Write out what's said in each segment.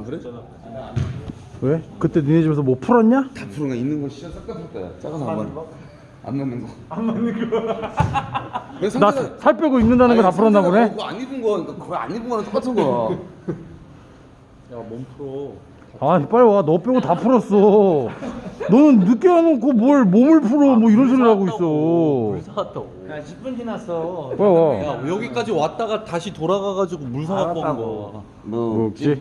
아 그래? 왜? 그때 니네 집에서 뭐 풀었냐? 다거 있는 거 시간 싹다 풀 거야. 작아서 안 맞는 거? 안 맞는 거. 안 맞는 거. 나살 빼고 입는다는 거 다 풀었나 보네? 그거 안 입은 거, 그러니까 그거 안 입은 거랑 똑같은 거야. 야몸 풀어 아 빨리 와 너 빼고 다 풀었어 너는 늦게 와놓고 뭘 몸을 풀어 뭐 이런 소리를 하고 물 있어 사왔다고 야 10분 지났어 빨리 와 야 여기까지 왔다가 다시 돌아가가지고 물 사갖고 온 알았다고. 거야 묵지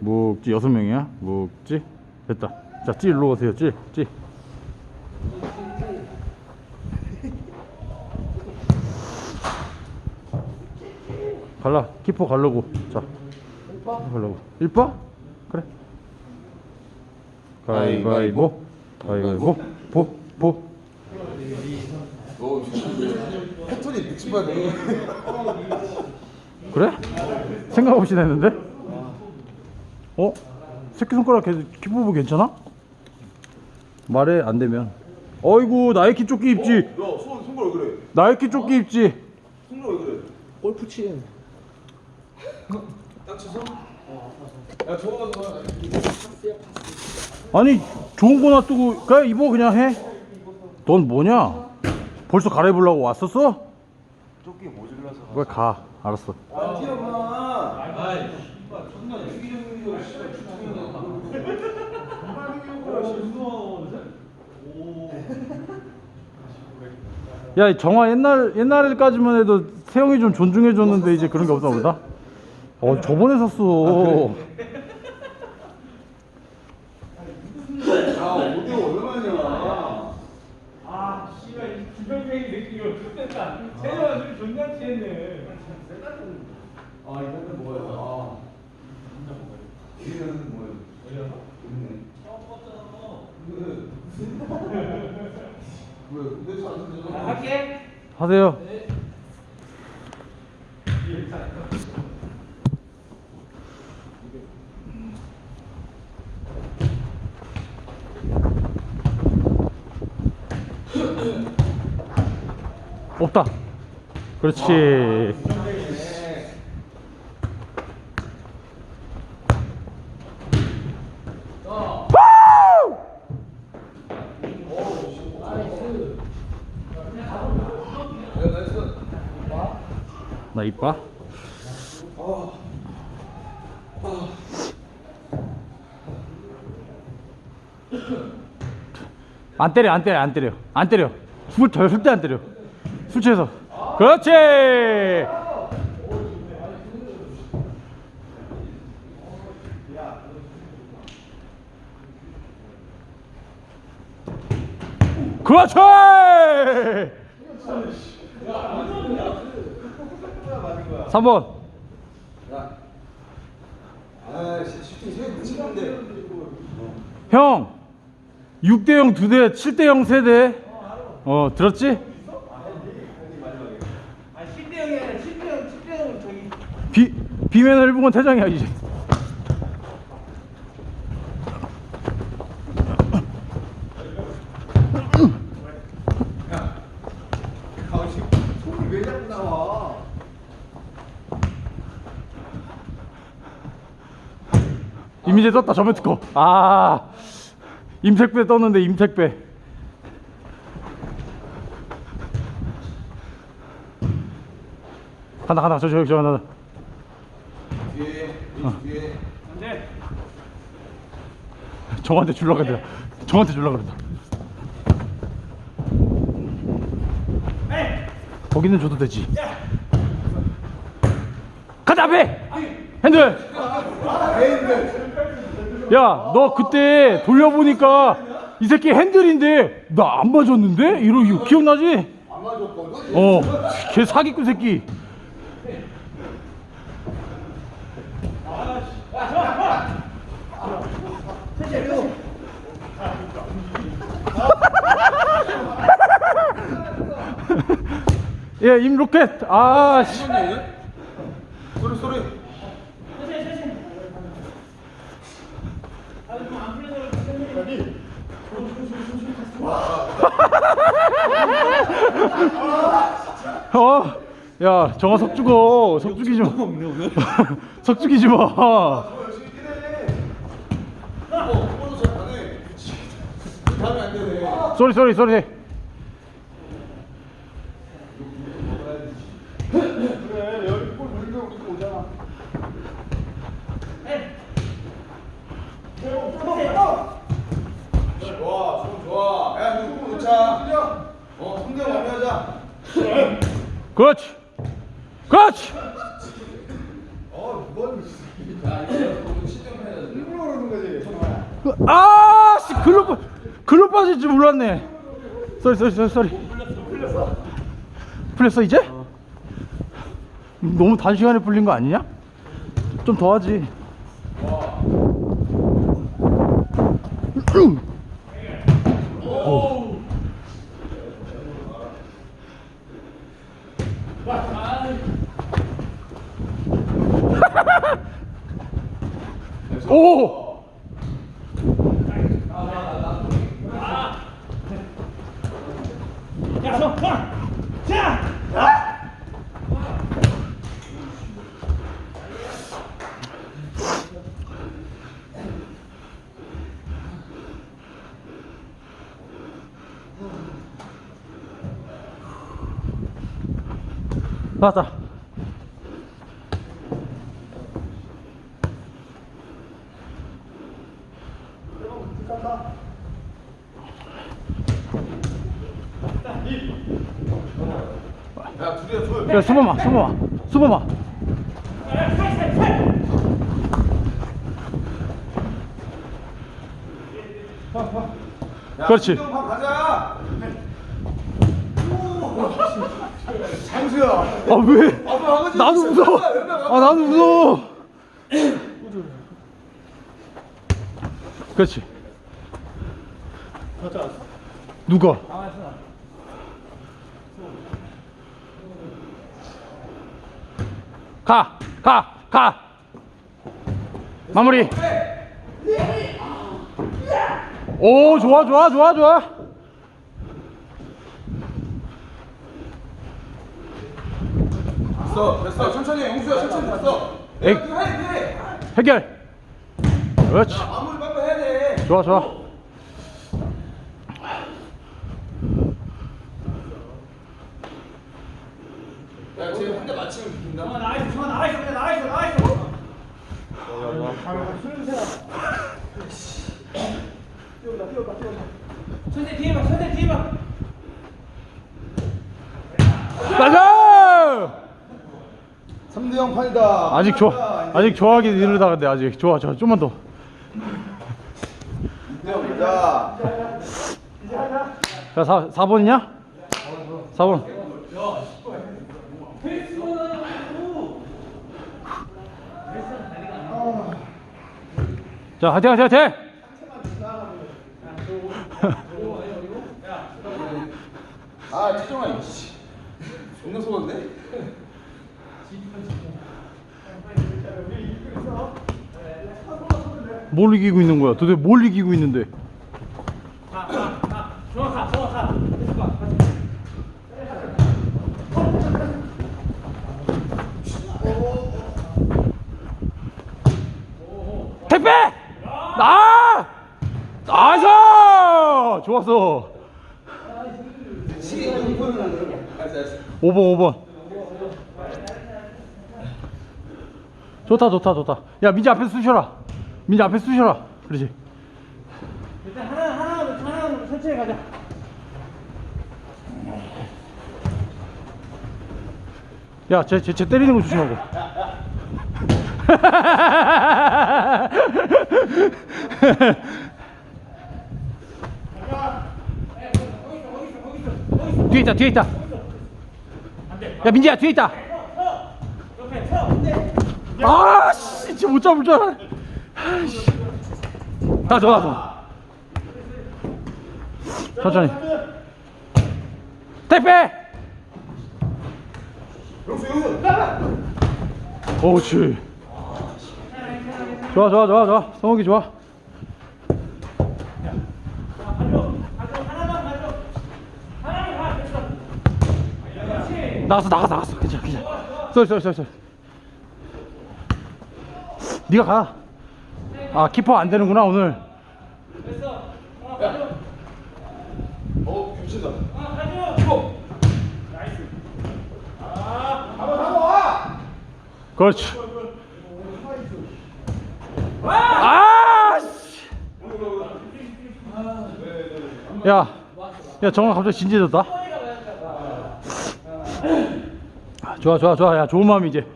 묵지 여섯 명이야? 묵지? 됐다. 자찌 일로 오세요 찌찌. 갈라 키퍼 갈라고. 자 갈라고. 일빠 그래. 가위바위보. 가위바위보. 보보. 너 패턴이 돼. 그래? 생각 없이 냈는데? 어? 새끼손가락 계속 키부부 괜찮아? 말해 안 되면 어이구 나이키 조끼 입지 야, 손, 손발 왜 그래? 나이키 조끼 입지 손발 왜 그래? 골프 치는 다쳤어? 야, 저거 가서 아니 좋은 거 놔두고 그냥 입어 그냥 해넌 뭐냐? 벌써 갈아입으려고 왔었어? 조끼 모질라서 왜 가? 알았어 아, 티어구나. 야 정화 옛날 옛날까지만 해도 세영이 좀 존중해 줬는데 이제 그런 게 없나 보다. 어 저번에 샀어. 아, 오디오 얼마냐? 아, 씨발, 이 주변생이 느끼기 어떻겠다. 세영아, 술 존나 취했네. 아, 이 사람 뭐야? 아. 이 사람 뭐야? 있네. 왜? 근데 잘안 되잖아. 할게. 하세요. 없다. 그렇지. 나 이뻐? 안 때려 안 때려 안 때려. 안 때려. 술 절대 안 때려. 술 취해서. 그렇지! 그렇지 3번 아, 슈팅 세개. 형 6대 0 2대 7대 0 3대 어 들었지? 아, 10대 0이 아니라 10대 0, 10대 0 저기. 비, 비면 일본은 퇴장이야 이제 손이 왜 자꾸 나와? 이민재 떴다 저면 특허 아 임택배 떴는데 임택배. 간다 간다. 저 저기 저. 간다 뒤에, 이 뒤에. 정한테 줄라 그런다 정한테 줄라 그런다 거기는 줘도 되지. 가자 앞에 핸들 야 너 그때 돌려보니까 이 새끼 핸들인데 나 안 맞았는데? 이러 이거 기억나지? 안 맞았거든? 어걔 사기꾼 새끼 예, 임 로켓. 아, 씨. 소리, 소리. 어? 야, 정아 석주고 석주기지 마. 석주기지 마. 쏘리 쏘리 쏘리. 그렇지 그렇지 아 씨 글로 빠 글로 빠질 줄 몰랐네 쏘리 쏘리 쏘리 쏘리 풀렸어 이제? 너무 단시간에 풀린 거 아니냐? 좀 더 하지 오! 야, 서, 가! 자! 나왔다 야, 수범아 수범아 야, 그렇지. 장수야. 아 왜? 나도 무서워 아 나도 무서워 그렇지 누가? 가! 가! 가! 마무리! 오 좋아 좋아 좋아 좋아 됐어, 됐어. 천천히, 용수야, 천천히 됐어. 에이. 야, 이거 해야 돼. 해결 그렇지 마무리 빨리 해야 돼. 좋아 좋아 야, 지금 한 대 맞히면 비긴다. 어, 나와 있어, 나와 있어, 그냥 나와 있어, 나와 있어. 선생 뒤에 봐, 선생 뒤에 봐. 나이스 3대0 판이다. 아직 좋아 아직 좋아하기 이르다 근데 아직 좋아 좋아 좀만 더 가자. 자, 4, 4번이냐? 4번. 자, 화이팅, 화이팅, 화이팅! 아, 최정아, 이씨. 존나 속았네. 뭘 이기고 있는 거야? 도대체 뭘 이기고 있는데? 택배! 나! 나이스! 좋았어. 5번, 5번. 좋다, 좋다, 좋다. 야, 민지 앞에 쑤셔라. 민지 앞에 쑤셔라. 그러지. 일단 하나, 하나, 하나, 천천히 가자. 야, 쟤, 쟤, 쟤 때리는 거 조심하고. 뒤에 있다, 뒤에 있다. 야, 민지야, 뒤에 있다. 옆에 서. 네. 아, 씨, 진짜 못 잡을 줄 알아. 아이씨. 다 줘, 다 줘. 천천히. 택배! 오우치. 좋아, 좋아, 좋아, 좋아. 성욱이 좋아. 나갔어, 나갔어, 나갔어. 괜찮아, 괜찮아. 쏘리, 쏘리, 쏘리, 쏘리. 네가 가. 아 키퍼 안 되는구나 오늘. 됐어. 야. 어 미친다. 아 가져. 키퍼. 나이스. 아 잡아 잡아. 그렇지. 아, 야, 야 정원 갑자기 진지해졌다. 아. 아, 좋아 좋아 좋아 야 좋은 마음이 이제.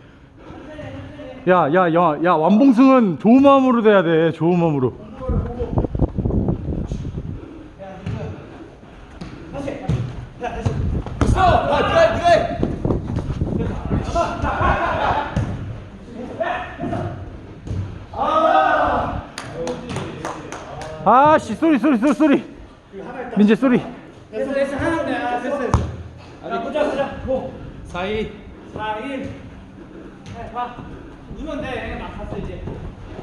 야, 야, 야, 야, 완봉승은 좋은 마음으로 돼야 돼. 좋은 마음으로. 아, 씨, 쏘리, 쏘리, 쏘리, 쏘리. 민재 쏘리. 됐어, 됐어. 하나 돼. 아, 됐어, 됐어. 자, 보자, 보자. 고. 4일. 4일. 네, 봐. 누면 돼. 막 갔어, 이제.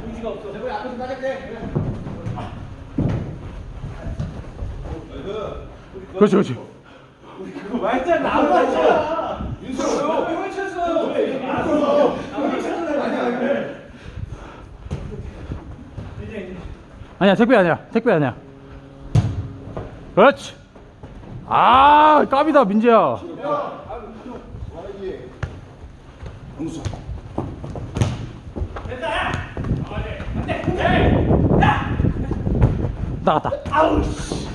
의지가 없어. 내가 앞에서 따질게. 그렇지, 그렇지. 완전 나온 거잖아. 윤수요. 왜 쳤어? 알았어. 왜 쳤어? 아니야 아니야. 이제, 이제. 아니야, 택배 아니야. 택배 아니야. 그렇지. 아, 깝이다, 민재야. 윤수. 됐다. 아, 네. 안 돼. 에이. 야. 나갔다. 아우 씨.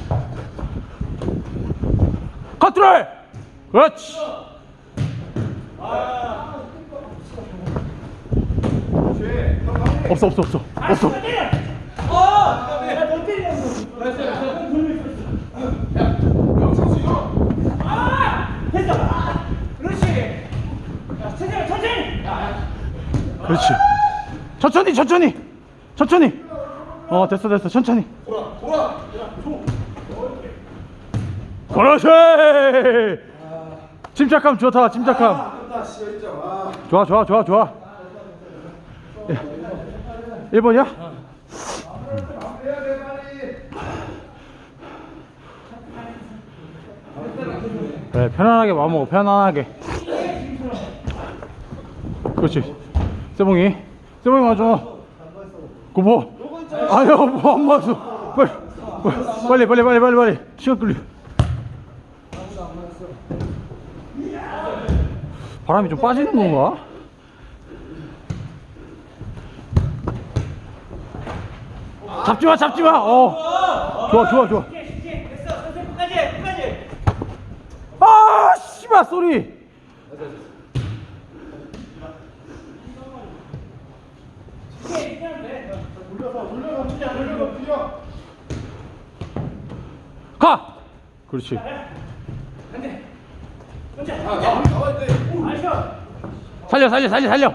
컨트롤! 그렇지. 없어, 없어, 없어. 없어. 그렇지. 야, 천천히, 천천히. 천천히. 어, 됐어, 됐어. 천천히. 돌아 돌아. 그렇지. 침착함 좋다, 침착함. 좋아, 좋아, 좋아, 좋아. 1번이야? 해야 돼 빨리. 그래, 편안하게 마음 먹어, 편안하게. 그렇지. 세봉이. 세봉이 맞아. 고보. 아니야, 뭐안 맞았어. 빨리. 빨리, 빨리, 빨리, 빨리. 시간 끌려. 바람이 좀 빠지는 건가? 잡지 마, 잡지 마. 어. 좋아, 좋아, 좋아. 아, 씨발 소리. 쉽게, 쉽게 하면 돼. 돌려서 돌려서 뛰어 돌려서 뛰어. 가. 그렇지. 살려, 살려, 살려, 살려.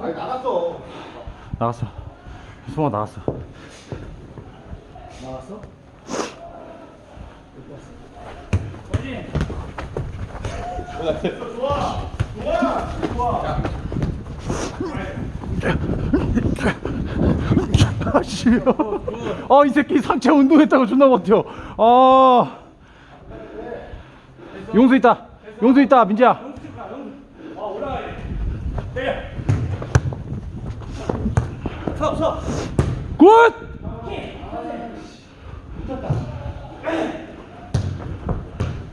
아니 나갔어. 나갔어. 수마 나갔어. 뭐지? 아, 이 새끼 상체 운동했다고 존나 버텨. 아. 용수 있다. 용수 있다, 민지야. 굿!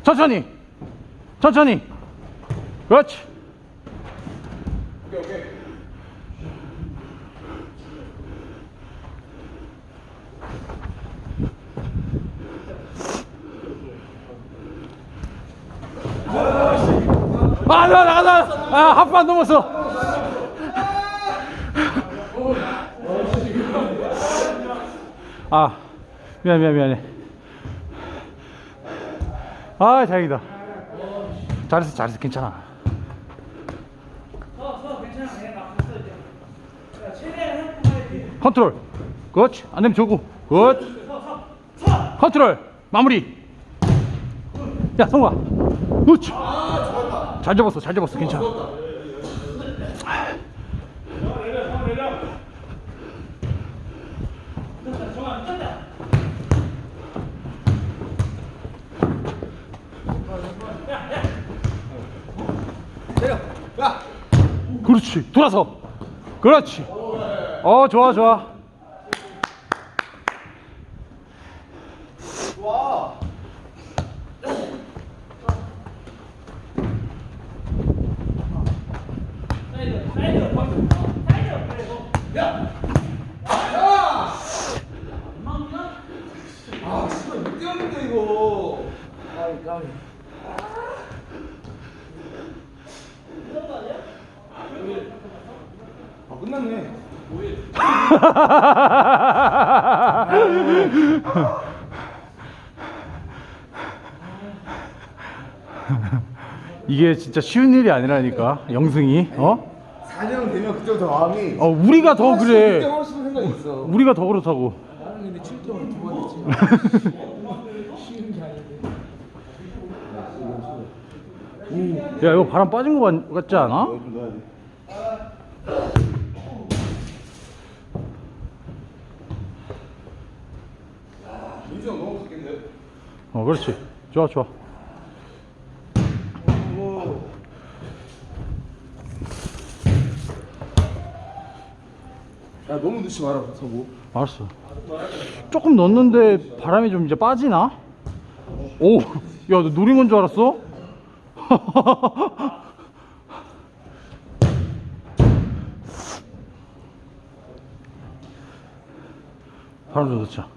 천천히. 천천히. 그렇지. 오케이 오케이. 아, 나, 나, 나, 아, 한판 넘었어. 아, 미안, 미안, 미안해. 아, 다행이다. 잘했어, 잘했어, 괜찮아. 서, 서. 괜찮아. 내가 나갔어, 이제. 자, 최대한 해놓고 가야지. 컨트롤. 그렇지. 안 되면 저고. 굿. 컨트롤. 마무리. 야, 성우야. 그렇지. 잘 잡았어, 잘 잡았어, 괜찮아. 그렇지. 돌아서. 그렇지. 어, 좋아, 좋아. 사이드 번 사이드 그래 너 야! 야! 아, 씨발, 못 뛰었는데, 이거. 까비 까비 아, 끝났네. 이게 진짜 쉬운 일이 아니라니까 영승이 어? 4년 되면 그때부터 마음이. 어 우리가 더 그래 하고 싶은 생각이 있어. 우리가 더 그렇다고 나는 근데 7점을 두번 했지 쉬운 게 아닌데 야 이거 바람 빠진 거 같- 같지 않아? 좀 넣어야 돼. 민수 형 너무 좋겠는데? 어 그렇지 좋아 좋아 야, 너무 넣지 마라, 서구. 알았어 조금 넣었는데 바람이 좀 이제 빠지나? 오, 야, 너 노린 건 줄 알았어? 바람 좀 넣자.